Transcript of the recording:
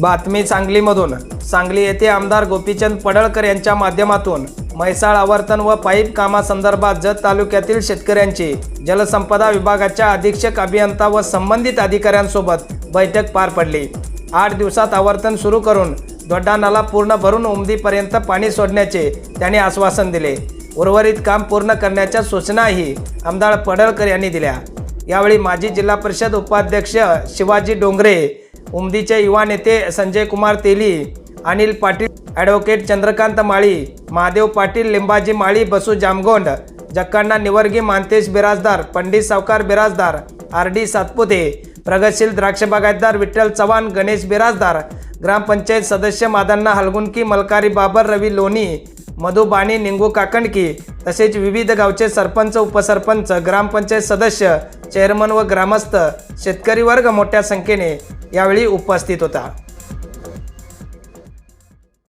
बातमी सांगलीमधून. सांगली येथे आमदार गोपीचंद पडळकर यांच्या माध्यमातून म्हैसाळ आवर्तन व पाईप कामासंदर्भात जत तालुक्यातील शेतकऱ्यांची जलसंपदा विभागाच्या अधीक्षक अभियंता व संबंधित अधिकाऱ्यांसोबत बैठक पार पडली. आठ दिवसात आवर्तन सुरू करून दोड्डा नाला पूर्ण भरून उमदीपर्यंत पाणी सोडण्याचे त्यांनी आश्वासन दिले. उर्वरित काम पूर्ण करण्याच्या सूचनाही आमदार पडळकर यांनी दिल्या. यावेळी माजी जिल्हा परिषद उपाध्यक्ष शिवाजी डोंगरे उमदीचे युवा नेते संजय कुमार तेली अनिल पाटील ॲडव्होकेट चंद्रकांत माळी महादेव पाटील लिंबाजी माळी बसू जामगोंड जक्कांना निवर्गी मानतेश बिराजदार पंडित सावकार बिराजदार आर डी सातपुते प्रगतशील द्राक्ष बागायतदार विठ्ठल चव्हाण गणेश बिराजदार ग्रामपंचायत सदस्य मादांना हलगुनकी मलकारी बाबर रवी लोणी मधुबाणी निंगू काकणकी तसेच विविध गावचे सरपंच उपसरपंच ग्रामपंचायत सदस्य चेअरमन व ग्रामस्थ शेतकरी वर्ग मोठ्या संख्येने यावेळी उपस्थित होता.